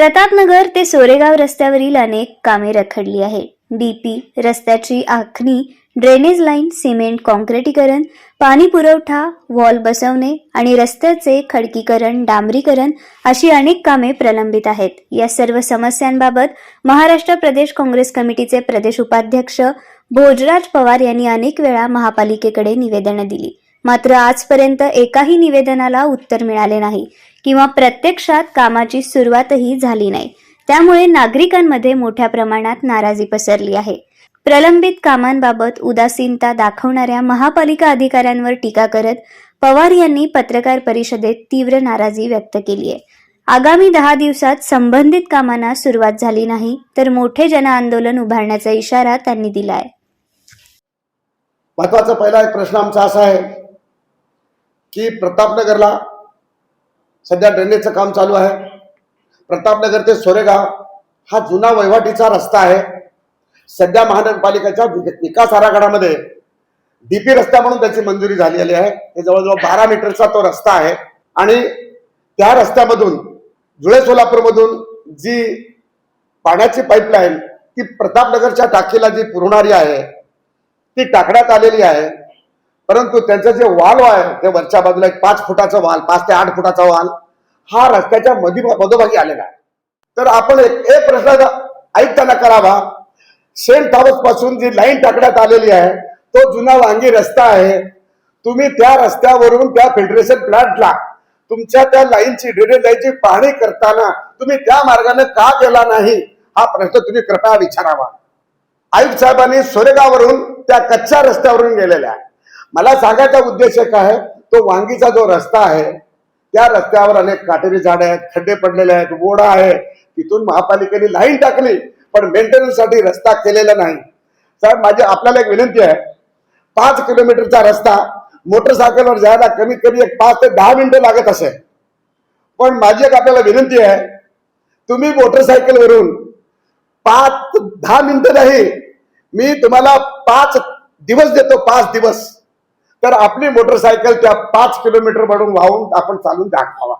प्रतापनगर ते सोरेगाव रस्त्यावरील अनेक कामे रखडली आहेत. डीपी रस्त्याची आखणी ड्रेनेज लाईन सिमेंट कॉन्क्रिटीकरण पाणी पुरवठा वॉल बसवणे आणि रस्त्याचे खडकीकरण डांबरीकरण अशी अनेक कामे प्रलंबित आहेत. या सर्व समस्यांबाबत महाराष्ट्र प्रदेश काँग्रेस कमिटीचे प्रदेश उपाध्यक्ष भोजराज पवार यांनी अनेक वेळा महापालिकेकडे निवेदनं दिली. मात्र आजपर्यंत एकाही निवेदनाला उत्तर मिळाले नाही किंवा प्रत्यक्षात कामाची सुरुवातही झाली नाही. त्यामुळे नागरिकांमध्ये मोठ्या प्रमाणात नाराजी पसरली आहे. प्रलंबित कामांबाबत उदासीनता दाखवणाऱ्या महापालिका अधिकाऱ्यांवर टीका करत पवार यांनी पत्रकार परिषदेत तीव्र नाराजी व्यक्त केली आहे. आगामी दहा दिवसात संबंधित कामांना सुरुवात झाली नाही तर मोठे जनआंदोलन उभारण्याचा इशारा त्यांनी दिला आहे. महत्त्वाचा पहिला एक प्रश्न आमचा असा आहे की प्रतापनगरला सध्या ड्रेनेजचं काम चालू आहे. प्रतापनगर ते सोरेगाव हा जुना वहिवाटीचा रस्ता आहे. सध्या महानगरपालिकेच्या विकास आराखड्यामध्ये डीपी रस्ता म्हणून त्याची मंजुरी झालेली आहे. हे जवळजवळ बारा मीटरचा तो रस्ता आहे. आणि त्या रस्त्यामधून जुळे सोलापूरमधून जी पाण्याची पाईपलाईन ती प्रतापनगरच्या टाकीला जी पुरवणारी आहे ती टाकण्यात आलेली आहे. परंतु त्यांचं जे वाल आहे ते वरच्या बाजूला एक पाच फुटाचा वाल पाच ते आठ फुटाचा वाल हा रस्त्याच्या मधी मधोभागी आलेला आहे. तर आपण एक एक प्रश्न ऐकताना करावा. सेंट थॉमसपासून जी लाईन टाकण्यात आलेली आहे तो जुना वांगी रस्ता आहे. तुम्ही त्या रस्त्यावरून त्या फिल्ट्रेशन प्लांटला तुमच्या त्या लाईनची ड्रेनेज लाईनची पाहणी करताना तुम्ही त्या मार्गाने का गेला नाही हा प्रश्न तुम्ही कृपया विचारावा. आयुक्त साहेबांनी सोरेगावरून त्या कच्च्या रस्त्यावरून गेलेल्या आहे मला सांगायचा उद्देश एक आहे तो वांगीचा जो रस्ता आहे त्या रस्त्यावर अनेक काटेरी झाडे आहेत खड्डे पडलेले आहेत ओढा आहे तिथून महापालिकेने लाईन टाकली पण मेंटेनन्ससाठी रस्ता केलेला नाही. साहेब माझी आपल्याला एक विनंती आहे पाच किलोमीटरचा रस्ता मोटरसायकलवर जायला कमीत कमी एक पाच ते दहा मिनिटं लागत असे पण माझी एक आपल्याला विनंती आहे तुम्ही मोटरसायकलवरून पाच दहा मिनिटं नाही मी तुम्हाला पाच दिवस देतो पाच दिवस. तर आपली मोटरसायकल त्या पाच किलोमीटर म्हणून वाहून आपण चालून दाखवावा.